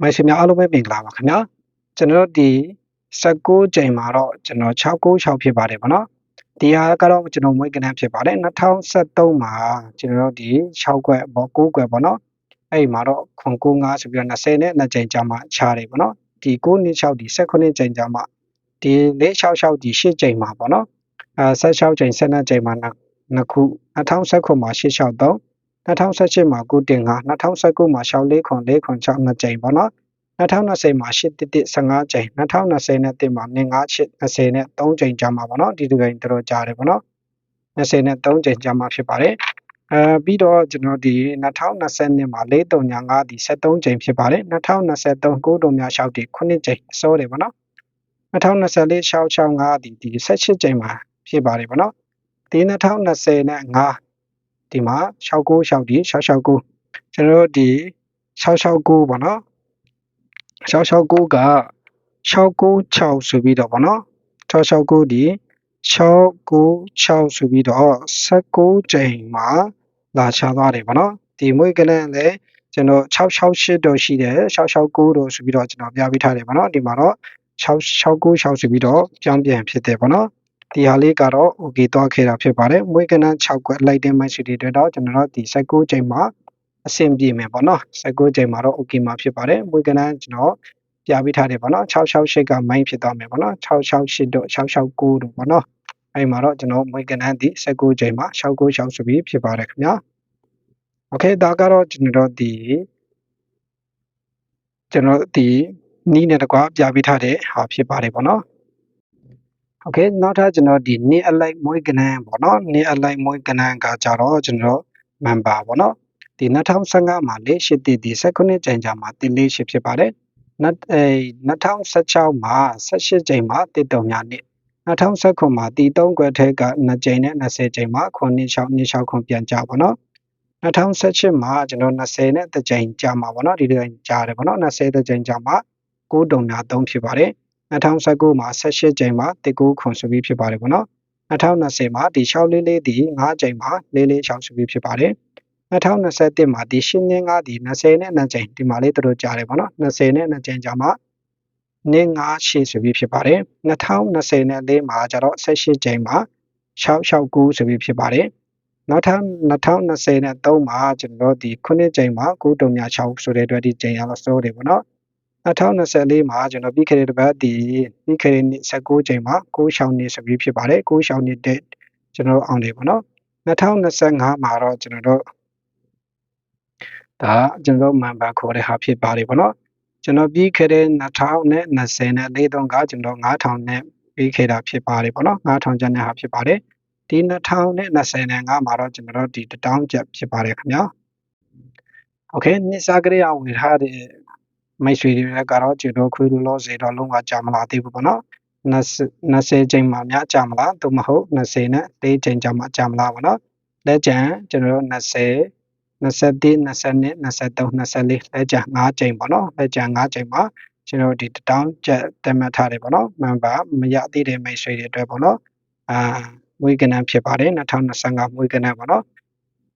မိုက်ရှင်များအားလုံးပဲမင်္ဂလာပါခင်ဗျာကျွန်တော်တို့ဒီ16ကြိမ်မှာတော့ကျွန်တော်696ဖြစ်ပါတယ်ဗောနော်ဒီဟာကတော့ကျွန်တော်မွေးကနန်းဖြစ်ပါတယ်2023မှာကျွန်တော်တို့ဒီ6ခွက်ပေါ့9ခွက်ဗောနော်အဲ့မှာတော့ခွန်95ဆိုပြီးတော့20နဲ့2ကြိမ်ကြာမှခြားတယ်ဗောနော်ဒီ9နှစ်6ဒီ18ကြိမ်ကြာမှဒီ466ဒီ8ကြိမ်မှာဗောနော်အဲ16ကြိမ်12ကြိမ်မှာနှစ်ခု2019မှာ863 2018မှာ9တင်5 2019မှာ64ခွန်4ခွန်6နှစ်ကြိမ်ပေါ့နော်2020မှာ8တစ်တစ်15ကြိမ်2020နဲ့တင်မှာ9 8 20နဲ့3ကြိမ်ကြာမှာပေါ့နော်ဒီဒီကြိမ်တော်တော်ကြာတယ်ပေါ့နော်20နဲ့3ကြိမ်ကြာမှာဖြစ်ပါတယ်အဲပြီးတော့ကျွန်တော်ဒီ2020မှာ435ဒီ73ကြိမ်ဖြစ်ပါတယ်2023 9တုံများ6ဒီ9ကြိမ်အစောတယ်ပေါ့နော်2024 665ဒီဒီ18ကြိမ်မှာဖြစ်ပါတယ်ပေါ့နော်ဒီ2020နဲ့5 ဒီမှာ69 6ဒီ669ကျွန်တော်တို့ဒီ669ပေါ့နော်669က696ဆိုပြီးတော့ပေါ့နော်669ဒီ696ဆိုပြီးတော့19ကြိမ်မှာလာချသွားတယ်ပေါ့နော်ဒီမွေးကလန်လည်းကျွန်တော်668တော့ရှိတယ်669တော့ဆိုပြီးတော့ကျွန်တော်ပြပေးထားတယ်ပေါ့နော်ဒီမှာတော့669ဆိုပြီးတော့ပြောင်းပြန်ဖြစ်တယ်ပေါ့နော် ဒီဟာလေးကတော့ okay သွားခဲ့တာဖြစ်ပါတယ်မွေးကနန်း6ခွက် lighting match တွေအတွက်တော့ကျွန်တော်တို့ဒီ16ချိန်မှာအဆင်ပြေမယ်ပေါ့နော်16ချိန်မှာတော့ okay မှာဖြစ်ပါတယ်မွေးကနန်းကျွန်တော်ပြပေးထားတယ်ပေါ့နော်668က main ဖြစ်သွားမယ်ပေါ့နော်668တို့669တို့ပေါ့နော်အဲ့မှာတော့ကျွန်တော်မွေးကနန်းဒီ16ချိန်မှာ696ဆိုပြီးဖြစ်ပါတယ်ခင်ဗျာ okay ဒါကတော့ကျွန်တော်ဒီကျွန်တော်ဒီနီးနဲ့တကွာပြပေးထားတဲ့ဟာဖြစ်ပါတယ်ပေါ့နော် โอเคနောက်ထပ်ကျွန်တော်ဒီနေ့အလိုက်မွေးကနန်းပေါ့နော်နေ့အလိုက်မွေးကနန်းကကြတော့ကျွန်တော် member ပေါ့နော်ဒီ2015မှာလေးရှိတည်ဒီ19ကြိမ်ကြာမှာတင်လေးရှိဖြစ်ပါတယ်နောက်အဲ2016မှာ18ကြိမ်မှာတည်တုံများနေ့2019မှာတီ3ခွဲထဲက2ကြိမ်နဲ့20ကြိမ်မှာ9နှစ်6နှစ်6ခွန်ပြန်ကြပါတော့2018မှာကျွန်တော်20နဲ့တကြိမ်ကြာမှာပေါ့နော်ဒီလိုကြာတယ်ပေါ့နော်20တကြိမ်ကြာမှာ9တုံများ3ဖြစ်ပါတယ် 2019မှာ18ကြိမ်မှာ19ခွန်ဆိုပြီးဖြစ်ပါတယ်ပေါ့နော်2020မှာဒီ644ဒီ5ကြိမ်မှာ446ဆိုပြီးဖြစ်ပါတယ်2021မှာဒီ8နှစ်5ဒီ20နဲ့2ကြိမ်ဒီမှာလေးတို့ကြားတယ်ပေါ့နော်20နဲ့2ကြိမ်ကြာမှာနင်း9ရှေ့ဆိုပြီးဖြစ်ပါတယ်2024မှာကျတော့18ကြိမ်မှာ669ဆိုပြီးဖြစ်ပါတယ်နောက်ထပ်2020နဲ့3မှာကျွန်တော်ဒီ9ကြိမ်မှာ9တုံမြ6ဆိုတဲ့အတွက်ဒီကြိမ်ရတော့စိုးတယ်ပေါ့နော် 2024မှာကျွန်တော်ပြီးခဲ့တဲ့တစ်ပတ်ဒီပြီးခဲ့တဲ့19ကြိမ်မှာ6ရှောင်းနေဆိုပြီးဖြစ်ပါတယ်6ရှောင်းနေတဲ့ကျွန်တော်အောင်တယ်ပေါ့နော်2025မှာတော့ကျွန်တော်တို့ဒါကျွန်တော်မှန်ပါခေါ်တဲ့ဟာဖြစ်ပါတယ်ပေါ့နော်ကျွန်တော်ပြီးခဲ့တဲ့2020နဲ့၄တုံးကကျွန်တော်9000နဲ့ပြီးခဲ့တာဖြစ်ပါတယ်ပေါ့နော်9000ကျန်တဲ့ဟာဖြစ်ပါတယ်ဒီ2025မှာတော့ကျွန်တော်တို့ဒီတောင်းချက်ဖြစ်ပါတယ်ခင်ဗျာโอเคနှစ်စားကြရဝင်ထားတဲ့ မိတ်ဆွေတွေကတော့ကျွန်တော်ခွေးလို့လို့စေတော့လုံးဝကြာမလာသေးဘူးပေါ့နော်20ချိန်မှများကြာမလားသို့မဟုတ်20နဲ့4ချိန်ကြာမှကြာမလားပေါ့နော်လက်ကျန်ကျွန်တော်တို့20 21 22 23 24လက်ကျန်5ချိန်ပေါ့နော်လက်ကျန်5ချိန်မှာကျွန်တော်ဒီတောင်းချက်တက်မှတ်ထားတယ်ပေါ့နော်မန်ပါမရသေးတဲ့မိတ်ဆွေတွေအတွက်ပေါ့နော်အာမွေးကနန်းဖြစ်ပါတယ်2025မွေးကနန်းပေါ့နော်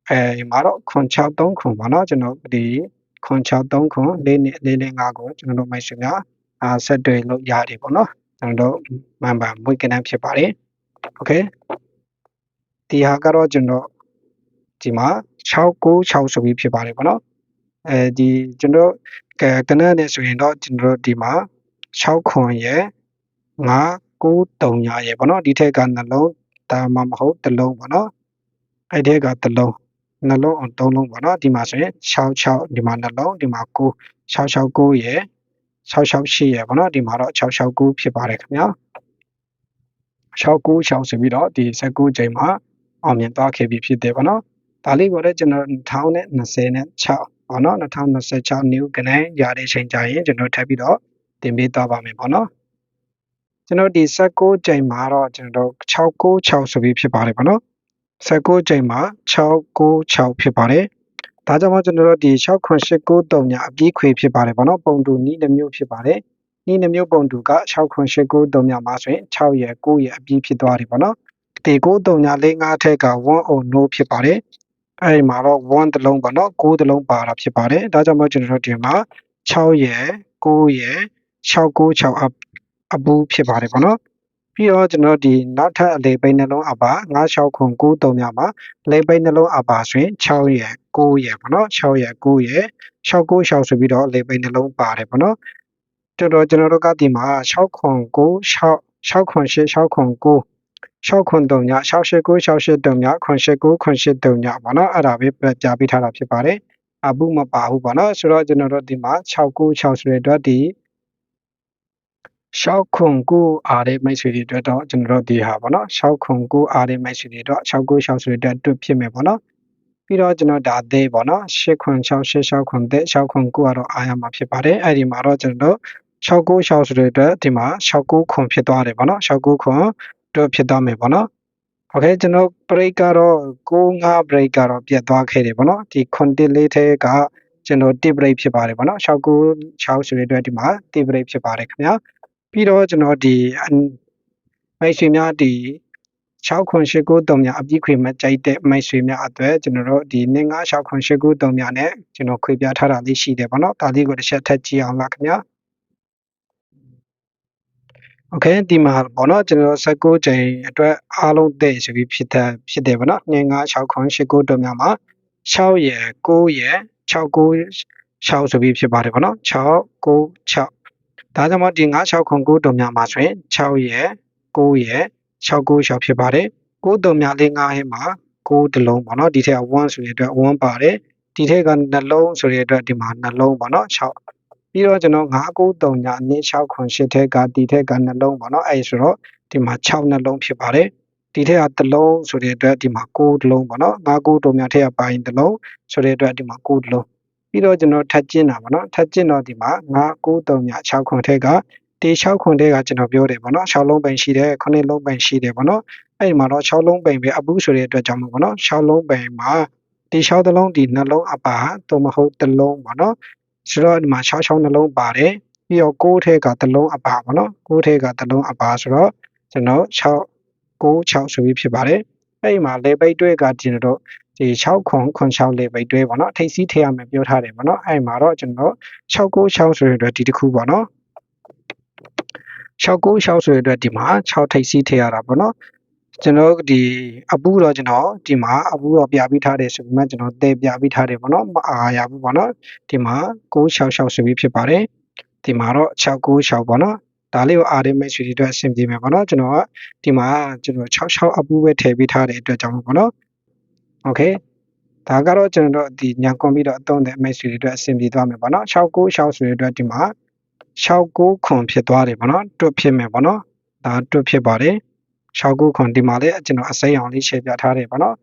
အဲဒီမှာတော့ခွန်63ခွန်ပေါ့နော်ကျွန်တော်ဒီ ခွန်63ခွန်၄နှစ်၄၅ကိုကျွန်တော်တို့မိတ်ဆွေများအာဆက်တွေ့လို့ရတယ်ပေါ့နော်ကျွန်တော်တို့မန်ပါမွေးကနန်းဖြစ်ပါတယ်โอเคဒီဟာကတော့ကျွန်တော်ဒီမှာ696ဆိုပြီးဖြစ်ပါတယ်ပေါ့နော်အဲဒီကျွန်တော်ကနန်းနဲ့ဆိုရင်တော့ကျွန်တော်တို့ဒီမှာ6ခွန်ရဲ့9 9 3ရရဲ့ပေါ့နော်ဒီထက်ကနှလုံးဒါမှမဟုတ်တစ်လုံးပေါ့နော်အဲ့ဒီကတစ်လုံး နှလုံးအောင်သုံးလုံးပေါ့နော်ဒီမှာဆိုရင်66ဒီမှာနှလုံးဒီမှာ9 669ရယ်668ရယ်ပေါ့နော်ဒီမှာတော့669ဖြစ်ပါတယ်ခင်ဗျာ696ဆိုပြီးတော့ဒီ19ချိန်မှာအောင်မြင်သွားခဲ့ပြီဖြစ်တယ်ပေါ့နော်ဒါလေးကိုလည်းကျွန်တော်2020နဲ့6ပေါ့နော်2026 new ကနေရတဲ့ချိန်ကြရင်ကျွန်တော်ထပ်ပြီးတော့တင်ပေးသွားပါမယ်ပေါ့နော်ကျွန်တော်ဒီ16ချိန်မှာတော့ကျွန်တော်696ဆိုပြီးဖြစ်ပါတယ်ပေါ့နော် 16ချိန်မှာ696ဖြစ်ပါတယ်ဒါကြောင့်မို့ကျွန်တော်တို့ဒီ69893ညအပြီးခွေဖြစ်ပါတယ်ပေါ့နော်ပုံတူနီးတစ်မျိုးဖြစ်ပါတယ်နီးတစ်မျိုးပုံတူက69893ညမှာဆိုရင်6ရဲ့9ရဲ့အပြီးဖြစ်သွားတယ်ပေါ့နော်ဒီ93ညလေး5ထက်က1 or no ဖြစ်ပါတယ်အဲဒီမှာတော့1တလုံးပေါ့နော်9တလုံးပါတာဖြစ်ပါတယ်ဒါကြောင့်မို့ကျွန်တော်တို့ဒီမှာ6ရယ်9ရယ်696အပ်အပူဖြစ်ပါတယ်ပေါ့နော် ပြီးတော့ကျွန်တော်ဒီနောက်ထပ်အလေးပိတ်နှလုံးအပါ96ခွန်93မြမှာလေးပိတ်နှလုံးအပါဆိုရင်6ရယ်9ရယ်ပေါ့နော်6ရယ်9ရယ်696ဆိုပြီးတော့လေးပိတ်နှလုံးပါတယ်ပေါ့နော်တော်တော်ကျွန်တော်တို့ကဒီမှာ6ခွန်9 6 6ခွန်8 6ခွန်9 6ခွန်3ည689 683ည989 983ညပေါ့နော်အဲ့ဒါပဲပြပေးထားတာဖြစ်ပါတယ်အပုမပါဘူးပေါ့နော်ဆိုတော့ကျွန်တော်တို့ဒီမှာ696ဆိုတဲ့အတွက်ဒီ 6ခွန်9အားတဲ့မိတ်ဆွေတွေအတွက်တော့ကျွန်တော်တို့ဒီဟာပေါ့နော်6ခွန်9အားတဲ့မိတ်ဆွေတွေတော့696ဆိုတဲ့အတွက်တွဖြစ်မယ်ပေါ့နော်ပြီးတော့ကျွန်တော်ဒါသေးပေါ့နော်8ခွန်6 8 6ခွန်တဲ့6ခွန်9ကတော့အားရမှာဖြစ်ပါတယ်အဲ့ဒီမှာတော့ကျွန်တော်တို့696ဆိုတဲ့အတွက်ဒီမှာ69ခွန်ဖြစ်သွားတယ်ပေါ့နော်69ခွန်တို့ဖြစ်သွားမယ်ပေါ့နော်โอเคကျွန်တော် break ကတော့65 break ကတော့ပြတ်သွားခဲ့တယ်ပေါ့နော်ဒီ content လေးထဲကကျွန်တော် tip break ဖြစ်ပါတယ်ပေါ့နော်696ဆိုတဲ့အတွက်ဒီမှာ tip break ဖြစ်ပါတယ်ခင်ဗျာ ပြီးတော့ကျွန်တော်ဒီမိတ်ဆွေများဒီ6ခွန်893များအပြည့်ခွေမကြိုက်တဲ့မိတ်ဆွေများအတွက်ကျွန်တော်တို့ဒီ956ခွန်893များနဲ့ကျွန်တော်ခွေပြထားတာလေးရှိတယ်ပေါ့နော်ဒါလေးကိုတစ်ချက်ထပ်ကြည့်အောင်လားခင်ဗျာโอเคဒီမှာပေါ့နော်ကျွန်တော်16ချိန်အတွက်အားလုံးတဲ့ဆိုပြီးဖြစ်တဲ့ဖြစ်တယ်ပေါ့နော်2 5 6ခွန်8 9တို့များမှာ6ရယ်9ရယ်69 6ဆိုပြီးဖြစ်ပါတယ်ပေါ့နော်6 9 6 ဒါကြောင့်မို့ဒီ9 6ခွန်9တို့များမှာဆိုရင်6ရယ်9ရယ်6 9 6ဖြစ်ပါတယ်9တို့များလေး9ဟဲ့မှာ9တလုံးပေါ့နော်ဒီထက်က1ဆိုတဲ့အတွက်1ပါတယ်ဒီထက်ကနှလုံးဆိုတဲ့အတွက်ဒီမှာနှလုံးပေါ့နော်6ပြီးတော့ကျွန်တော်993ညအနည်း6ခွန်8ထက်ကဒီထက်ကနှလုံးပေါ့နော်အဲဆိုတော့ဒီမှာ6နှလုံးဖြစ်ပါတယ်ဒီထက်ကတလုံးဆိုတဲ့အတွက်ဒီမှာ9တလုံးပေါ့နော်9တို့များထက်ကပိုင်းတလုံးဆိုတဲ့အတွက်ဒီမှာ9တလုံး ပြီးတော့ကျွန်တော်ထပ်ကျင်းတာပေါ့နော်ထပ်ကျင်းတော့ဒီမှာ993ည6ခွန်ထက်ကဒီ6ခွန်ထက်ကကျွန်တော်ပြောတယ်ပေါ့နော်6လုံးပိန်ရှိတယ်9လုံးပိန်ရှိတယ်ပေါ့နော်အဲ့ဒီမှာတော့6လုံးပိန်ပဲအပူဆိုတဲ့အတွက်ကြောင့်မို့ပေါ့နော်6လုံးပိန်မှာဒီ6တလုံးဒီနှလုံးအပါသို့မဟုတ်တလုံးပေါ့နော်ဆိုတော့ဒီမှာ6 6နှလုံးပါတယ်ပြီးတော့6ထဲကတလုံးအပါပေါ့နော်6ထဲကတလုံးအပါဆိုတော့ကျွန်တော်6 6 6ဆိုပြီးဖြစ်ပါတယ်အဲ့ဒီမှာလေပိတ်တွဲကကျွန်တော်တို့ ဒီ6ခွန်ခွန်6လေပိတ်တွဲပေါ့နော်ထိပ်စီးထည့်ရမယ်ပြောထားတယ်ပေါ့နော်အဲ့ဒီမှာတော့ကျွန်တော်696ဆိုတဲ့အတွက်ဒီတစ်ခုပေါ့နော်696ဆိုတဲ့အတွက်ဒီမှာ6ထိပ်စီးထည့်ရတာပေါ့နော်ကျွန်တော်ဒီအပူတော့ကျွန်တော်ဒီမှာအပူတော့ပြပြီးထားတယ်ဆိုပေမဲ့ကျွန်တော်တဲပြပြီးထားတယ်ပေါ့နော်မအားရဘူးပေါ့နော်ဒီမှာ666ဆိုပြီးဖြစ်ပါတယ်ဒီမှာတော့696ပေါ့နော်ဒါလေးကိုအားရမိတ်ဆွေတွေအတွက်အဆင်ပြေမယ်ပေါ့နော်ကျွန်တော်ကဒီမှာကျွန်တော်66အပူပဲထည့်ပေးထားတဲ့အတွက်ကြောင့်ပေါ့နော် okay ဒါကတော့ကျွန်တော်တို့ဒီညာကွန်ပြီးတော့အသုံးတဲ့ image တွေအတွက်အဆင်ပြေသွားမယ်ပေါ့နော်69 6ဆိုတဲ့အတွက်ဒီမှာ69ခွန်ဖြစ်သွားတယ်ပေါ့နော်တွတ်ဖြစ်မယ်ပေါ့နော်ဒါတွတ်ဖြစ်ပါတယ်69ခွန်ဒီမှာလည်းကျွန်တော်အစိမ်းအောင်လေးရှင်းပြထားတယ်ပေါ့နော်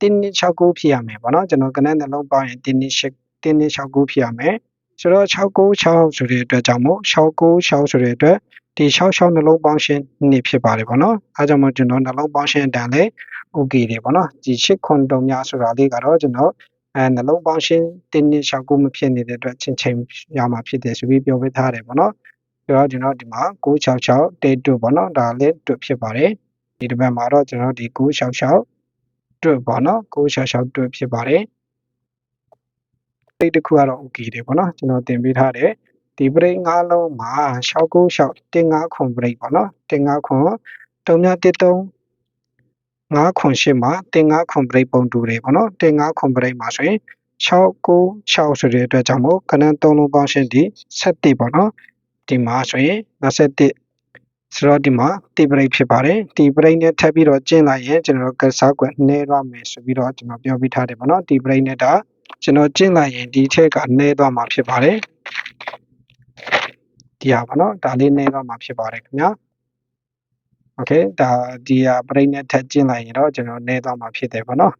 1269ဖြစ်ရမယ်ပေါ့နော်ကျွန်တော်ကနန်းနှလုံးပေါင်းရင်1269ဖြစ်ရမယ်ဆိုတော့696ဆိုတဲ့အတွက်ကြောင့်မို့696ဆိုတဲ့အတွက်ဒီ66နှလုံးပေါင်းရှင်း2ဖြစ်ပါတယ်ပေါ့နော်အဲကြောင့်မို့ကျွန်တော်နှလုံးပေါင်းရှင်းအတန်လေး okay တယ်ပေါ့နော်ဒီ8ခွန်တုံများဆိုတာလေးကတော့ကျွန်တော်အဲနှလုံးပေါင်းရှင်းတင်းနှစ်69မဖြစ်နေတဲ့အတွက်ချင်းချင်းရမှာဖြစ်တယ်ဆိုပြီးပြောပေးထားတယ်ပေါ့နော်ဆိုတော့ကျွန်တော်ဒီမှာ966တေတူပေါ့နော်ဒါလေးတူဖြစ်ပါတယ်ဒီတစ်ပတ်မှာတော့ကျွန်တော်ဒီ966တူပေါ့နော်966တူဖြစ်ပါတယ်အဲ့တခုကတော့ okay တယ်ပေါ့နော်ကျွန်တော်တင်ပေးထားတယ်ဒီပရိတ်၅လုံးမှာ696တင်5ခွန်ပရိတ်ပေါ့နော်တင်5ခွန်တုံမြ13 5ခွန်8မှာတင်5ခွန်ပရိတ်ပုံတူတယ်ပေါ့နော်တင်5ခွန်ပရိတ်မှာဆိုရင်696ဆိုတဲ့အတွက်ကြောင့်မို့ကနန်း3လုံးပေါင်းရှင်းဒီ7ပေါ့နော်ဒီမှာဆိုရင်21ဆိုတော့ဒီမှာတီပရိတ်ဖြစ်ပါတယ်တီပရိတ်နဲ့ထပ်ပြီးတော့ကျင်းလိုက်ရင်ကျွန်တော်ကစားကွက်နှဲသွားမယ်ဆိုပြီးတော့ကျွန်တော်ပြောပြထားတယ်ပေါ့နော်တီပရိတ်နဲ့ဒါကျွန်တော်ကျင့်လိုက်ရင်ဒီထက်ကနှဲသွားမှာဖြစ်ပါတယ်ဒီဟာပါနော်ဒါလေးနှဲသွားမှာဖြစ်ပါတယ်ခင်ဗျာ โอเคဒါဒီဟာပရိတ်နဲ့ထက်ကျင့်လိုက်ရင်တော့ကျွန်တော်နှဲသွားမှာဖြစ်တယ်ပေါ့နော်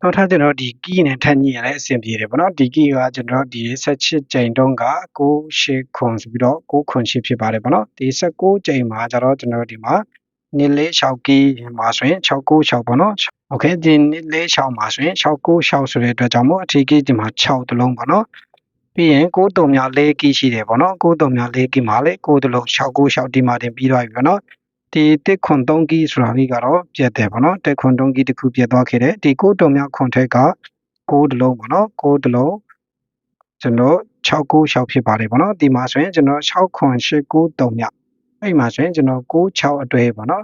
နောက်ထပ်ကျွန်တော်ဒီ key နဲ့ထပ်ညှိရတဲ့အဆင်ပြေတယ်ပေါ့နော်ဒီ key ကကျွန်တော်ဒီ16ကြိမ်တုန်းက6 8ခွန်ဆိုပြီးတော့6ခွန်ရှိဖြစ်ပါတယ်ပေါ့နော်ဒီ16ကြိမ်မှာကျတော့ကျွန်တော်ဒီမှာနစ်လေး6 key မှာဆိုရင်696ပေါ့နော်โอเคဒီနစ်လေး6မှာဆိုရင်696ဆိုတဲ့အတွက်ကြောင့်မို့အထီး key ဒီမှာ6တလုံးပေါ့နော်ပြီးရင်6တုံများ4 key ရှိတယ်ပေါ့နော်6တုံများ4 key မှာလေ6တလုံး696ဒီမှာတင်ပြီးသွားပြီပေါ့နော် ဒီတက်ခွန်3ကီဆိုတာလေးကတော့ပြတ်တယ်ပေါ့နော်တက်ခွန်3ကီတစ်ခုပြတ်သွားခဲ့တယ်ဒီကိုတုံများခွန်ထက်က6တလုံးပေါ့နော်6တလုံးကျွန်တော်696ဖြစ်ပါတယ်ဗောနော်ဒီမှာဆိုရင်ကျွန်တော်69893မြအဲ့မှာဆိုရင်ကျွန်တော်96အတွဲဗောနော်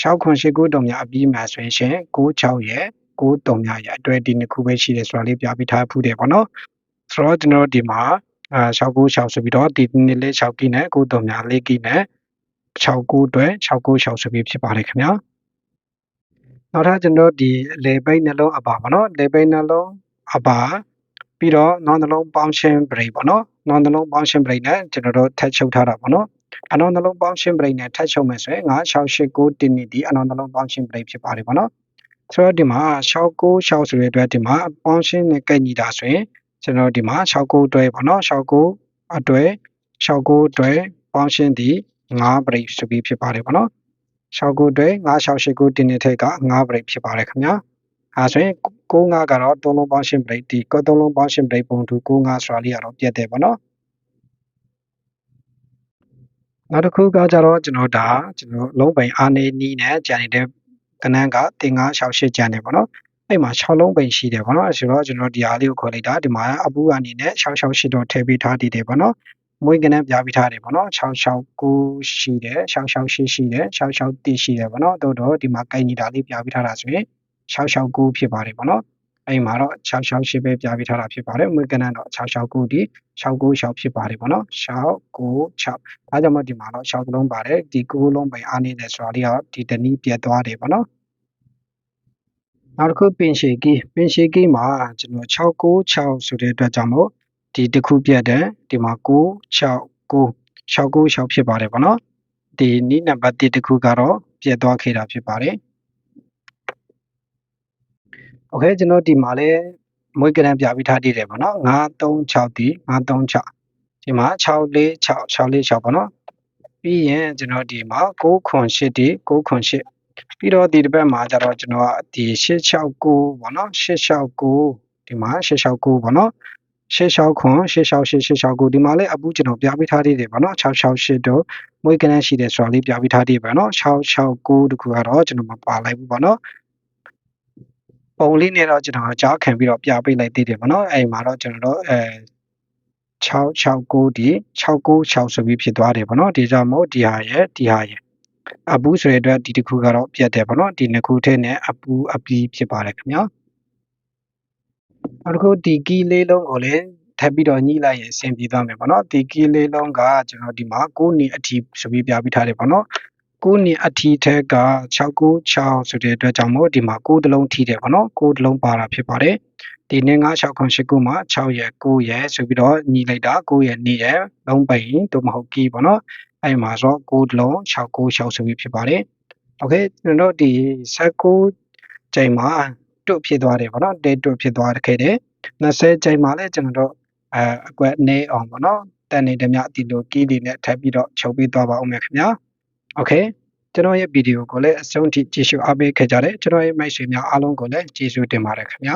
69893မြအပြီးမှာဆိုရင်ရှင်96ရဲ့93မြရဲ့အတွဲဒီနှစ်ခုပဲရှိတယ်ဆိုတာလေးပြပြထားဖူးတယ်ဗောနော်ဆိုတော့ကျွန်တော်ဒီမှာအာ696ဆိုပြီးတော့ဒီနှစ်လေး6ကိနဲ့93မြလေးကိနဲ့ 69အတွက်696ဆိုပြီးဖြစ်ပါတယ်ခင်ဗျာနောက်ထပ်ကျွန်တော်ဒီလေပိတ်နှလုံးအပါဗောနော်လေပိတ်နှလုံးအပါပြီးတော့နောက်နှလုံးပေါင်းရှင်း break ပေါ့နော်နောက်နှလုံးပေါင်းရှင်း break နဲ့ကျွန်တော်တို့ထပ်ချုပ်ထားတာပေါ့နော်အနောက်နှလုံးပေါင်းရှင်း break နဲ့ထပ်ချုပ်မယ်ဆိုရင်9689တင်းနေဒီအနောက်နှလုံးပေါင်းရှင်း break ဖြစ်ပါတယ်ပေါ့နော်ဆိုတော့ဒီမှာ696ဆိုတဲ့အတွက်ဒီမှာပေါင်းရှင်းနဲ့ကဲ့ညီတာဆိုရင်ကျွန်တော်ဒီမှာ69တွဲပေါ့နော်69အတွဲ69တွဲပေါင်းရှင်းဒီ 9 break ဆိုပြီးဖြစ်ပါတယ်ပေါ့နော်69တွဲ9689တင်းနေထက်က9 break ဖြစ်ပါတယ်ခင်ဗျာအဲဆိုရင်65ကတော့သုံးလုံးပေါင်းရှင်း break ဒီကသုံးလုံးပေါင်းရှင်း break ပုံတူ65ဆိုတာလေးကတော့ပြတ်တယ်ပေါ့နော်နောက်တစ်ခုကကြတော့ကျွန်တော်ဒါကျွန်တော်လုံးပိန်အာနေနီးနဲ့ကြံနေတဲ့ကနန်းကတင်968ကြံနေပေါ့နော်အဲ့မှာ6လုံးပိန်ရှိတယ်ပေါ့နော်ဆိုတော့ကျွန်တော်ဒီအားလေးကိုခေါ်လိုက်တာဒီမှာအပူအနေနဲ့668တော့ထည့်ပေးထားတည်တယ်ပေါ့နော် မွေးကနန်းပြပေးထားတယ်ပေါ့နော်669ရှိတယ်668ရှိတယ်661ရှိတယ်ပေါ့နော်တို့တော့ဒီမှာကိုင်ညီတာလေးပြပေးထားတာဆိုရင်669ဖြစ်ပါတယ်ပေါ့နော်အဲ့မှာတော့668ပဲပြပေးထားတာဖြစ်ပါတယ်မွေးကနန်းတော့669ဒီ696ဖြစ်ပါတယ်ပေါ့နော်696ဒါကြောင့်မဒီမှာတော့6လုံးပါတယ်ဒီ9လုံးပဲအားနေတယ်ဆိုတာလေးကဒီတနည်းပြတ်သွားတယ်ပေါ့နော်နောက်တစ်ခုပင်ရှေကီပင်ရှေကီမှာကျွန်တော်696ဆိုတဲ့အတွက်ကြောင့်မို့ ဒီတစ်ခုပြတ်တယ်ဒီမှာ969 696ဖြစ်ပါတယ်ပေါ့နော်ဒီနီးနံပါတ်1တစ်ခုကတော့ပြတ်သွားခဲ့တာဖြစ်ပါတယ်โอเคကျွန်တော်ဒီမှာလဲမွေးကရန်ပြပြီးထားတည်တယ်ပေါ့နော်936ဒီ936ဒီမှာ646 646ပေါ့နော်ပြီးရင်ကျွန်တော်ဒီမှာ908ဒီ908ပြီးတော့ဒီတစ်ပတ်မှာကျတော့ကျွန်တော်ကဒီ869ပေါ့နော်869ဒီမှာ869ပေါ့နော် 669ခွန်668 669ဒီမှာလည်းအပူကျွန်တော်ပြပေးထားသေးတယ်ပေါ့နော်668တော့မွေးကနန်းရှိတယ်ဆိုတာလေးပြပေးထားသေးတယ်ပေါ့နော်669တခုကတော့ကျွန်တော်မပါလိုက်ဘူးပေါ့နော်ပုံလေးနဲ့တော့ကျွန်တော်ကြားခံပြီးတော့ပြပေးလိုက်သေးတယ်ပေါ့နော်အဲ့မှာတော့ကျွန်တော်တို့အဲ669ဒီ696ဆိုပြီးဖြစ်သွားတယ်ပေါ့နော်ဒီကြောင့်မို့ဒီဟာရဲ့ဒီဟာရဲ့အပူဆိုတဲ့အတွက်ဒီတစ်ခုကတော့ပြတ်တယ်ပေါ့နော်ဒီနှစ်ခုထဲနဲ့အပူအပီးဖြစ်ပါတယ်ခင်ဗျာ နောက်တစ်ခုဒီကီးလေးလုံးကိုလည်းထပ်ပြီးတော့ညှိလိုက်ရင်အဆင်ပြေသွားမယ်ပေါ့နော်ဒီကီးလေးလုံးကကျွန်တော်ဒီမှာ9နှစ်အထိဆိုပြီးပြပေးထားတယ်ပေါ့နော်9နှစ်အထိထက်က696ဆိုတဲ့အတွက်ကြောင့်မို့ဒီမှာ9တလုံးထိတယ်ပေါ့နော်9တလုံးပါတာဖြစ်ပါတယ်ဒီနေ့9 6 9 8မှာ6ရက်9ရက်ဆိုပြီးတော့ညီလိုက်တာ9ရက်2ရက်လုံးပိန်တို့မဟုတ်ကြီးပေါ့နော်အဲ့မှာဆို9တလုံး6 9 6ဆိုပြီးဖြစ်ပါတယ်โอเคကျွန်တော်ဒီ19ချိန်မှာ တွတ်ဖြစ်သွားတယ်ပေါ့နော်တေတွတ်ဖြစ်သွားခဲ့တယ်20ချိန်မှာလည်းကျွန်တော်တို့အဲအကွက်နေအောင်ပေါ့နော်တန်နေတမျှဒီလိုကီးတွေနဲ့ထပ်ပြီးတော့ချုပ်ပေးသွားပါဦးမယ်ခင်ဗျာโอเคကျွန်တော်ရဲ့ဗီဒီယိုကိုလည်းအဆုံးထိကြည့်ရှုအားပေးခဲ့ကြတယ်ကျွန်တော်ရဲ့မိတ်ဆွေများအားလုံးကိုလည်းကျေးဇူးတင်ပါတယ်ခင်ဗျာ